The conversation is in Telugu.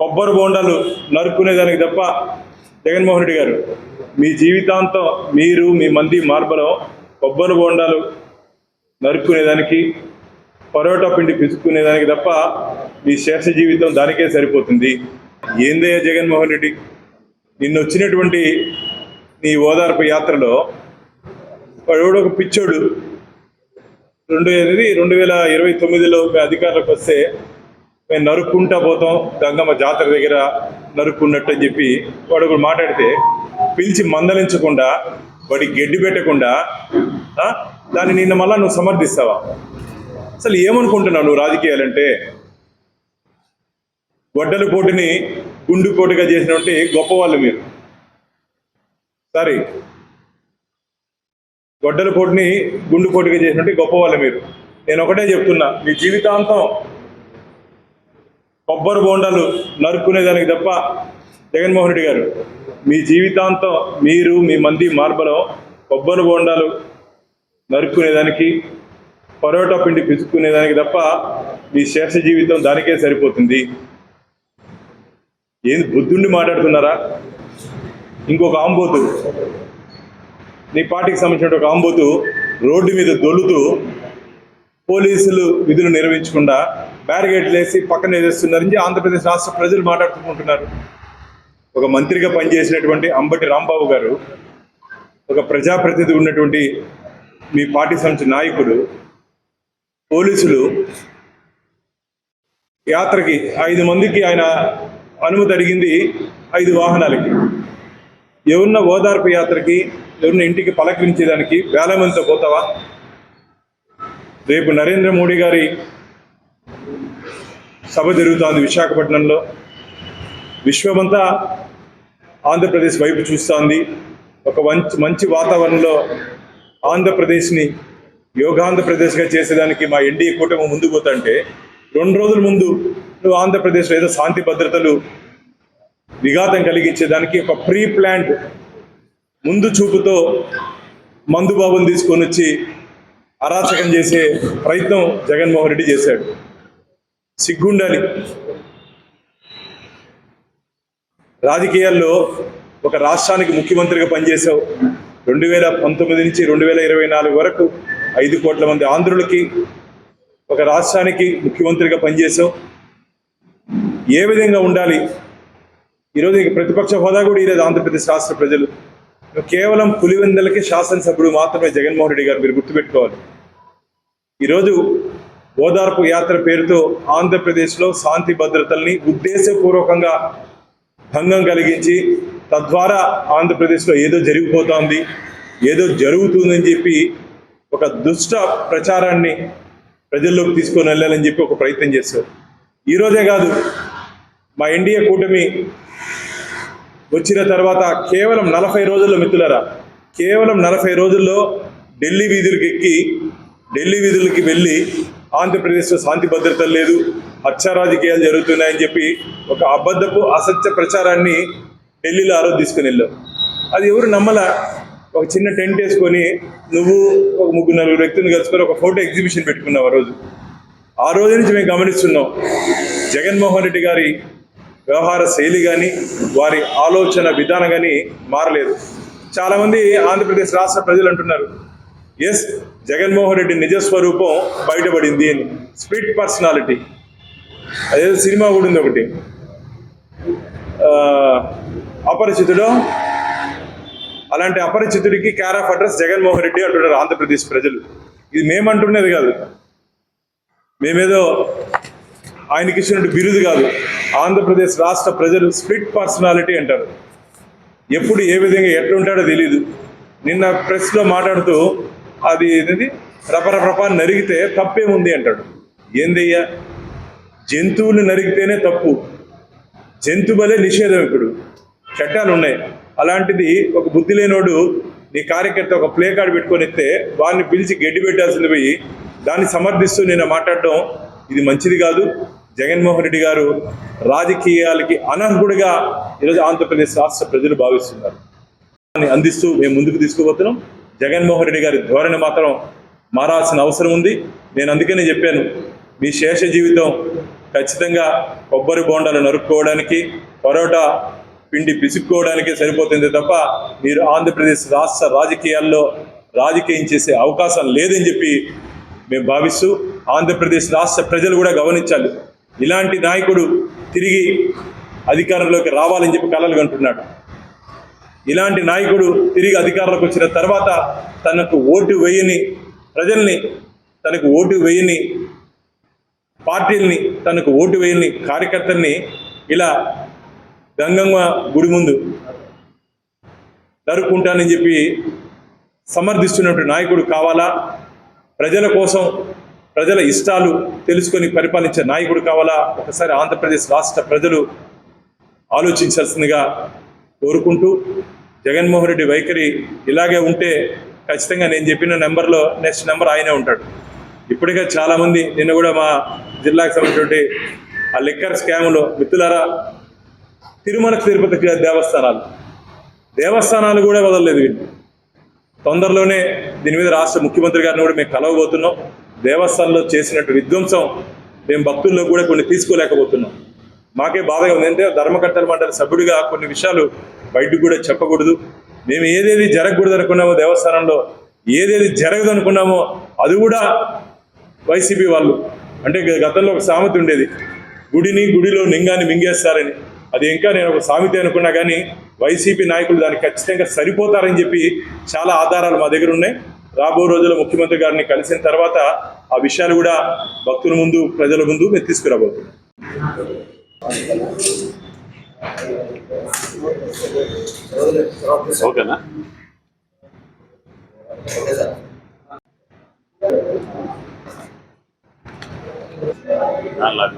కొబ్బరి బోండాలు నరుక్కునేదానికి తప్ప జగన్మోహన్ రెడ్డి గారు మీ జీవితాంతం మీరు మీ మంది మార్బలం కొబ్బరి బోండాలు నరుక్కునేదానికి పరోటా పిండి పిసుక్కునేదానికి తప్ప మీ శేష జీవితం దానికే సరిపోతుంది. ఏందయ్యా జగన్మోహన్ రెడ్డి? నిన్న వచ్చినటువంటి నీ ఓదార్పు యాత్రలో వాడు ఎవడో ఒక పిచ్చోడు. రెండు ఎనిమిది రెండు వేల ఇరవై తొమ్మిదిలో అధికారులకు వస్తే మేము నరుక్కుంటా పోతాం గంగమ్మ జాతర దగ్గర నరుక్కున్నట్టు అని చెప్పి వాడు ఒకడు మాట్లాడితే పిలిచి మందలించకుండా వాడి గడ్డి పెట్టకుండా దాన్ని నిన్న మళ్ళా నువ్వు సమర్థిస్తావా? అసలు ఏమనుకుంటున్నావు నువ్వు రాజకీయాలంటే? గొడ్డల పోటీని గుండు పోటుగా చేసినటువంటి గొప్పవాళ్ళు మీరు. సారీ. గొడ్డల పోటీని గుండు పోటీగా చేసినట్టు గొప్పవాళ్ళు మీరు. నేను ఒకటే చెప్తున్నా మీ జీవితాంతం కొబ్బరి బోండాలు నరుక్కునేదానికి తప్ప జగన్మోహన్ రెడ్డి గారు మీ జీవితాంతం మీరు మీ మంది మార్బలం కొబ్బరి బోండాలు నరుక్కునేదానికి పరోటా పిండి పిసుక్కునేదానికి తప్ప మీ శేష జీవితం దానికే సరిపోతుంది. ఏది బుద్ధుండి మాట్లాడుతున్నారా? ఇంకొక ఆంబోతు. నీ పార్టీకి సంబంధించిన ఒక ఆంబోతు రోడ్డు మీద దొల్లుతూ పోలీసులు విధులు నిర్వహించకుండా బ్యారిగేట్లు వేసి పక్కన ఎదేస్తున్నారని ఆంధ్రప్రదేశ్ రాష్ట్ర ప్రజలు మాట్లాడుకుంటున్నారు. ఒక మంత్రిగా పనిచేసినటువంటి అంబటి రాంబాబు గారు ఒక ప్రజాప్రతినిధి ఉన్నటువంటి మీ పార్టీ సంస్థ నాయకుడు పోలీసులు యాత్రకి ఐదు మందికి ఆయన అనుమతి అడిగింది ఐదు వాహనాలకి. ఎవరిన ఓదార్పు యాత్రకి ఎవరిన ఇంటికి పలకరించేదానికి వేలమంతో పోతావా? రేపు నరేంద్ర మోడీ గారి సభ జరుగుతోంది విశాఖపట్నంలో. విశ్వమంతా ఆంధ్రప్రదేశ్ వైపు చూస్తోంది. ఒక మంచి మంచి వాతావరణంలో ఆంధ్రప్రదేశ్ని యోగాంధ్రప్రదేశ్గా చేసేదానికి మా ఎన్డీఏ కూటమి ముందు పోతుంటే రెండు రోజుల ముందు నువ్వు ఆంధ్రప్రదేశ్లో ఏదో శాంతి భద్రతలు విఘాతం కలిగించేదానికి ఒక ప్రీ ప్లాంట్ ముందు చూపుతో మందుబాబుని తీసుకొని వచ్చి అరాచకం చేసే ప్రయత్నం జగన్మోహన్ రెడ్డి చేశాడు. సిగ్గుండాలి. రాజకీయాల్లో ఒక రాష్ట్రానికి ముఖ్యమంత్రిగా పనిచేశావు. రెండు వేల పంతొమ్మిది నుంచి రెండు వేల ఇరవై నాలుగు వరకు ఐదు కోట్ల మంది ఆంధ్రులకి ఒక రాష్ట్రానికి ముఖ్యమంత్రిగా పనిచేశావు. ఏ విధంగా ఉండాలి? ఈరోజు ఇంక ప్రతిపక్ష హోదా కూడా ఈరోజు ఆంధ్రప్రదేశ్ రాష్ట్ర ప్రజలు. కేవలం పులివెందలకి శాసనసభ్యుడు మాత్రమే జగన్మోహన్ రెడ్డి గారు మీరు గుర్తుపెట్టుకోవాలి. ఈరోజు ఓదార్పు యాత్ర పేరుతో ఆంధ్రప్రదేశ్లో శాంతి భద్రతల్ని ఉద్దేశపూర్వకంగా భంగం కలిగించి తద్వారా ఆంధ్రప్రదేశ్లో ఏదో జరిగిపోతోంది ఏదో జరుగుతుందని చెప్పి ఒక దుష్ట ప్రచారాన్ని ప్రజల్లోకి తీసుకొని వెళ్ళాలని చెప్పి ఒక ప్రయత్నం చేస్తారు ఈరోజే కాదు మా ఎన్డీఏ కూటమి వచ్చిన తర్వాత కేవలం నలభై రోజుల్లో మిత్రులరా కేవలం నలభై రోజుల్లో ఢిల్లీ వీధులకి ఎక్కి ఢిల్లీ వీధులకి వెళ్ళి ఆంధ్రప్రదేశ్లో శాంతి భద్రత లేదు హత్య రాజకీయాలు జరుగుతున్నాయని చెప్పి ఒక అబద్ధపు అసత్య ప్రచారాన్ని ఢిల్లీలో ఆరో తీసుకుని వెళ్ళాం అది ఎవరు నమ్మల? ఒక చిన్న టెంట్ వేసుకొని నువ్వు ఒక ముగ్గురు నలుగురు వ్యక్తులను కలుసుకొని ఒక ఫోటో ఎగ్జిబిషన్ పెట్టుకున్నావు ఆ రోజు. ఆ రోజు నుంచి మేము గమనిస్తున్నాం జగన్మోహన్ రెడ్డి గారి వ్యవహార శైలి కానీ వారి ఆలోచన విధానం కానీ మారలేదు. చాలామంది ఆంధ్రప్రదేశ్ రాష్ట్ర ప్రజలు అంటున్నారు ఎస్ జగన్మోహన్ రెడ్డి నిజస్వరూపం బయటపడింది అని. స్ప్లిట్ పర్సనాలిటీ అదేదో సినిమా కూడా ఉంది ఒకటి. అపరిచితుడు. అలాంటి అపరిచితుడికి care of address Jaganmohan Reddy అంటున్నారు ఆంధ్రప్రదేశ్ ప్రజలు. ఇది మేమంటున్నది కాదు. మేమేదో ఆయనకి ఇచ్చినట్టు బిరుదు కాదు. ఆంధ్రప్రదేశ్ రాష్ట్ర ప్రజలు స్ప్లిట్ పర్సనాలిటీ అంటారు. ఎప్పుడు ఏ విధంగా ఎట్లుంటాడో తెలియదు నిన్న ప్రెస్లో మాట్లాడుతూ అది ఏంది రపరపరప నరిగితే తప్పేముంది అంటాడు. ఏందయ్యా? జంతువులు నరిగితేనే తప్పు. జంతువులే నిషేధం ఇప్పుడు. చట్టాలు ఉన్నాయి అలాంటిది ఒక బుద్ధి లేనోడు నీ కార్యకర్త ఒక ప్లే కార్డు పెట్టుకొని ఇస్తే వారిని పిలిచి గడ్డి పెట్టాల్సింది పోయి దాన్ని సమర్థిస్తూ నేను మాట్లాడటం ఇది మంచిది కాదు. జగన్మోహన్ రెడ్డి గారు రాజకీయాలకి అనర్హుడిగా ఈరోజు ఆంధ్రప్రదేశ్ రాష్ట్ర ప్రజలు భావిస్తున్నారు. దాన్ని అందిస్తూ మేము ముందుకు తీసుకుపోతున్నాం. జగన్మోహన్ రెడ్డి గారి ధోరణి మాత్రం మారాల్సిన అవసరం ఉంది. నేను అందుకనే చెప్పాను మీ శేష జీవితం ఖచ్చితంగా కొబ్బరి బోండాలు నరుక్కోవడానికి పరోటా పిండి పిసుక్కోవడానికి సరిపోతుంది తప్ప మీరు ఆంధ్రప్రదేశ్ రాష్ట్ర రాజకీయాల్లో రాజకీయం చేసే అవకాశం లేదని చెప్పి మేము భావిస్తూ ఆంధ్రప్రదేశ్ రాష్ట్ర ప్రజలు కూడా గమనించాలి. ఇలాంటి నాయకుడు తిరిగి అధికారంలోకి రావాలని చెప్పి కలలు కంటున్నాడు ఇలాంటి నాయకుడు తిరిగి అధికారంలోకి వచ్చిన తర్వాత తనకు ఓటు వేయని ప్రజల్ని తనకు ఓటు వేయని పార్టీల్ని తనకు ఓటు వేయని కార్యకర్తల్ని ఇలా గంగమ్మ గుడి ముందు నరుక్కుంటానని చెప్పి సమర్థిస్తున్నట్టు నాయకుడు కావాలా? ప్రజల కోసం ప్రజల ఇష్టాలు తెలుసుకొని పరిపాలించే నాయకుడు కావాలా? ఒకసారి ఆంధ్రప్రదేశ్ రాష్ట్ర ప్రజలు ఆలోచించాల్సిందిగా కోరుకుంటూ జగన్మోహన్ రెడ్డి వైఖరి ఇలాగే ఉంటే ఖచ్చితంగా నేను చెప్పిన నెంబర్లో నెక్స్ట్ నెంబర్ ఆయనే ఉంటాడు. ఇప్పటికే చాలామంది నిన్న కూడా మా జిల్లాకు సంబంధించినటువంటి ఆ లిక్కర్ స్కామ్లో మిత్రులారా తిరుమల తిరుపతి దేవస్థానాలు. దేవస్థానాలు కూడా వదలలేదు వీళ్ళు. తొందరలోనే దీని మీద రాష్ట్ర ముఖ్యమంత్రి గారిని కూడా మేము కలవబోతున్నాం. దేవస్థానంలో చేసినట్టు విధ్వంసం మేము భక్తుల్లో కూడా కొన్ని తీసుకోలేకపోతున్నాం. మాకే బాధగా ఉంది. అంటే ధర్మకర్తల మండలి సభ్యుడిగా కొన్ని విషయాలు బయటకు కూడా చెప్పకూడదు. మేము ఏదేది జరగకూడదు అనుకున్నామో దేవస్థానంలో ఏదేది జరగదు అనుకున్నామో అది కూడా వైసీపీ వాళ్ళు. అంటే గతంలో ఒక సామెత ఉండేది గుడిని గుడిలో లింగాన్ని మింగేస్తారని. అది ఇంకా నేను ఒక సామెత అనుకున్నా కానీ వైసీపీ నాయకులు దానికి ఖచ్చితంగా సరిపోతారని చెప్పి చాలా ఆధారాలు మా దగ్గర ఉన్నాయి. రాబో రోజుల్లో ముఖ్యమంత్రి గారిని కలిసిన తర్వాత ఆ విషయాలు కూడా భక్తుల ముందు ప్రజల ముందు మేము తీసుకురాబోతున్నాం. ఓకేనా అలాగే